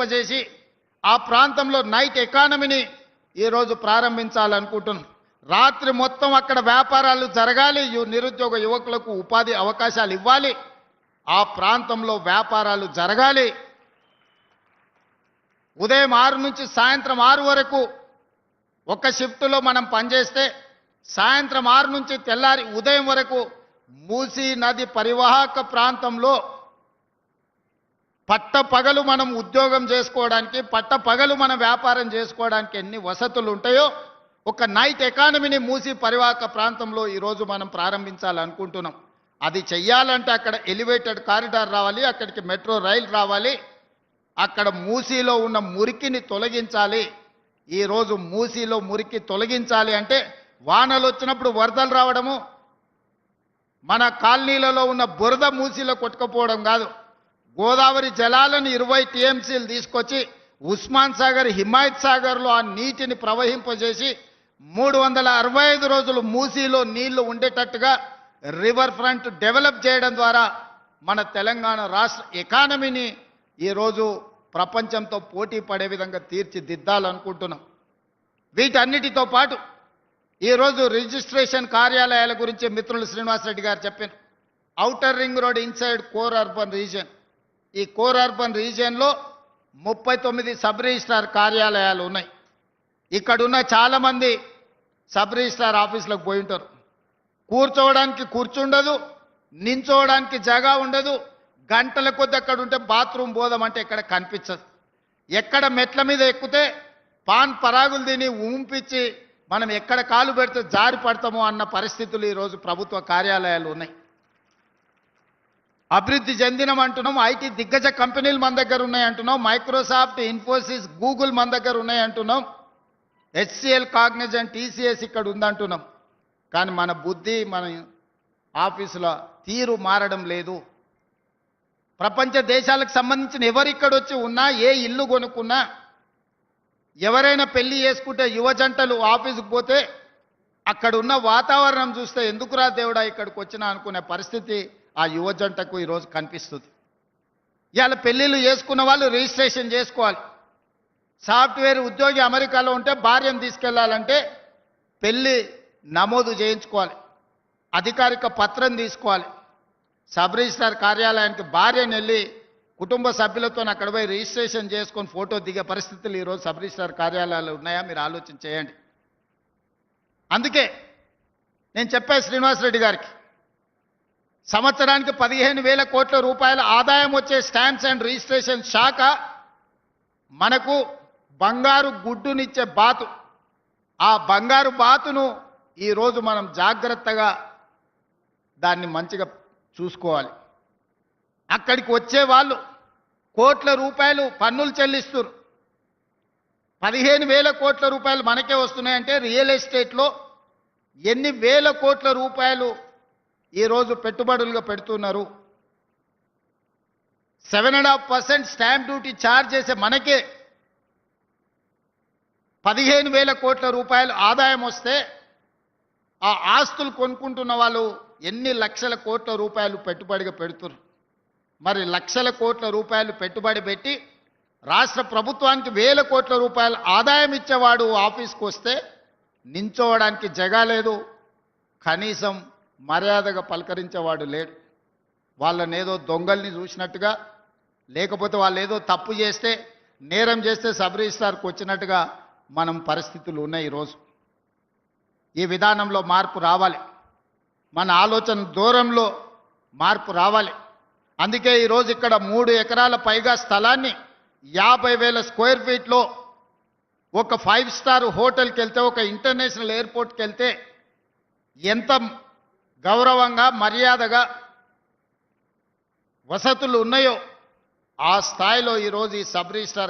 వర్తింపజేసి ఆ ప్రాంతంలో నైట్ ఎకానమీని ఈరోజు ప్రారంభించాలనుకుంటున్నాం. రాత్రి మొత్తం అక్కడ వ్యాపారాలు జరగాలి నిరుద్యోగ యువకులకు ఉపాధి అవకాశాలు ఇవ్వాలి ఆ ప్రాంతంలో వ్యాపారాలు జరగాలి. ఉదయం ఆరు నుంచి సాయంత్రం ఆరు వరకు ఒక షిఫ్ట్లో మనం పనిచేస్తే సాయంత్రం ఆరు నుంచి తెల్లారి ఉదయం వరకు మూసీ నది పరివాహక ప్రాంతంలో పట్ట పగలు మనం ఉద్యోగం చేసుకోవడానికి పట్ట పగలు మనం వ్యాపారం చేసుకోవడానికి ఎన్ని వసతులు ఉంటాయో ఒక నైట్ ఎకానమీని మూసి పరివాహక ప్రాంతంలో ఈరోజు మనం ప్రారంభించాలనుకుంటున్నాం. అది చెయ్యాలంటే అక్కడ ఎలివేటెడ్ కారిడార్ రావాలి అక్కడికి మెట్రో రైలు రావాలి అక్కడ మూసీలో ఉన్న మురికిని తొలగించాలి. ఈరోజు మూసీలో మురికి తొలగించాలి అంటే వానలు వచ్చినప్పుడు వరదలు రావడము మన కాలనీలలో ఉన్న బురద మూసీలో కొట్టుకుపోవడం కాదు. గోదావరి జలాలను ఇరవై టీఎంసీలు తీసుకొచ్చి ఉస్మాన్ సాగర్ హిమాయత్ సాగర్లో ఆ నీటిని ప్రవహింపజేసి మూడు వందల అరవై ఐదు రోజులు మూసీలో నీళ్ళు ఉండేటట్టుగా రివర్ ఫ్రంట్ డెవలప్ చేయడం ద్వారా మన తెలంగాణ రాష్ట్ర ఎకానమీని ఈరోజు ప్రపంచంతో పోటీ పడే విధంగా తీర్చిదిద్దాలనుకుంటున్నాం. వీటన్నిటితో పాటు ఈరోజు రిజిస్ట్రేషన్ కార్యాలయాల గురించి మిత్రులు శ్రీనివాసరెడ్డి గారు చెప్పారు outer ring road inside core urban region ఈ కోర్ అర్బన్ రీజియన్లో ముప్పై తొమ్మిది సబ్ రిజిస్ట్రార్ కార్యాలయాలు ఉన్నాయి. ఇక్కడున్న చాలామంది సబ్ రిజిస్ట్రార్ ఆఫీసులకు పోయి ఉంటారు. కూర్చోవడానికి కూర్చుండదు నించోవడానికి జగా ఉండదు గంటల కొద్ది అక్కడ ఉంటే బాత్రూమ్ పోదామంటే ఎక్కడ కనిపించదు. ఎక్కడ మెట్ల మీద ఎక్కితే పాన్ పరాగులు తిని ఊంపిచ్చి మనం ఎక్కడ కాలు పెడితే జారి పడతామో అన్న పరిస్థితులు ఈరోజు ప్రభుత్వ కార్యాలయాలు ఉన్నాయి. అభివృద్ధి చెందినం అంటున్నాం ఐటీ దిగ్గజ కంపెనీలు మన దగ్గర ఉన్నాయి అంటున్నాం మైక్రోసాఫ్ట్ ఇన్ఫోసిస్ గూగుల్ మన దగ్గర ఉన్నాయి అంటున్నాం హెచ్సిఎల్ కాగ్నిజన్ టీసీఎస్ ఇక్కడ ఉందంటున్నాం. కానీ మన బుద్ధి మన ఆఫీసులో తీరు మారడం లేదు. ప్రపంచ దేశాలకు సంబంధించిన ఎవరు ఇక్కడ వచ్చి ఉన్నా ఏ ఇల్లు కొనుక్కున్నా ఎవరైనా పెళ్ళి చేసుకుంటే యువ జంటలు ఆఫీసుకు పోతే అక్కడ ఉన్న వాతావరణం చూస్తే ఎందుకురా దేవుడా ఇక్కడికి వచ్చినా అనుకునే పరిస్థితి ఆ యువజంటకు ఈరోజు కనిపిస్తుంది. ఇవాళ పెళ్ళిళ్ళు చేసుకున్న వాళ్ళు రిజిస్ట్రేషన్ చేసుకోవాలి. సాఫ్ట్వేర్ ఉద్యోగి అమెరికాలో ఉంటే భార్యను తీసుకెళ్ళాలంటే పెళ్ళి నమోదు చేయించుకోవాలి. అధికారిక పత్రం తీసుకోవాలి. సబ్ రిజిస్ట్రార్ కార్యాలయానికి భార్యను వెళ్ళి కుటుంబ సభ్యులతో అక్కడ పోయి రిజిస్ట్రేషన్ చేసుకొని ఫోటో దిగే పరిస్థితులు ఈరోజు సబ్ రిజిస్ట్రార్ కార్యాలయాలు ఉన్నాయా మీరు ఆలోచన చేయండి. అందుకే నేను చెప్పాను శ్రీనివాసరెడ్డి గారికి సంవత్సరానికి పదిహేను వేల కోట్ల రూపాయల ఆదాయం వచ్చే స్టాంప్స్ అండ్ రిజిస్ట్రేషన్ శాఖ మనకు బంగారు గుడ్డునిచ్చే బాతు. ఆ బంగారు బాతును ఈరోజు మనం జాగ్రత్తగా దాన్ని మంచిగా చూసుకోవాలి. అక్కడికి వచ్చే వాళ్ళు కోట్ల రూపాయలు పన్నులు చెల్లిస్తున్నారు పదిహేను వేల కోట్ల రూపాయలు మనకే వస్తున్నాయంటే రియల్ ఎస్టేట్లో ఎన్ని వేల కోట్ల రూపాయలు ఈరోజు పెట్టుబడులుగా పెడుతున్నారు. Seven and half percent stamp duty charge చేసే మనకే పదిహేను వేల కోట్ల రూపాయలు ఆదాయం వస్తే ఆ ఆస్తులు కొనుక్కుంటున్న వాళ్ళు ఎన్ని లక్షల కోట్ల రూపాయలు పెట్టుబడిగా పెడుతున్నారు మరి లక్షల కోట్ల రూపాయలు పెట్టుబడి పెట్టి రాష్ట్ర ప్రభుత్వానికి వేల కోట్ల రూపాయలు ఆదాయం ఇచ్చేవాడు ఆఫీస్కి వస్తే నించోవడానికి జగా లేదు. కనీసం మర్యాదగా పలకరించేవాడు లేడు. వాళ్ళని ఏదో దొంగల్ని చూసినట్టుగా లేకపోతే వాళ్ళు ఏదో తప్పు చేస్తే నేరం చేస్తే సబ్ వచ్చినట్టుగా మనం పరిస్థితులు ఉన్నాయి ఈరోజు. ఈ విధానంలో మార్పు రావాలి. మన ఆలోచన దూరంలో మార్పు రావాలి. అందుకే ఈరోజు ఇక్కడ మూడు ఎకరాల పైగా స్థలాన్ని యాభై వేల స్క్వేర్ ఫీట్లో ఒక ఫైవ్ స్టార్ హోటల్కి వెళ్తే ఒక ఇంటర్నేషనల్ ఎయిర్పోర్ట్కి వెళ్తే ఎంత గౌరవంగా మర్యాదగా వసతులు ఉన్నాయో ఆ స్థాయిలో ఈరోజు ఈ సబ్ రిజిస్టార్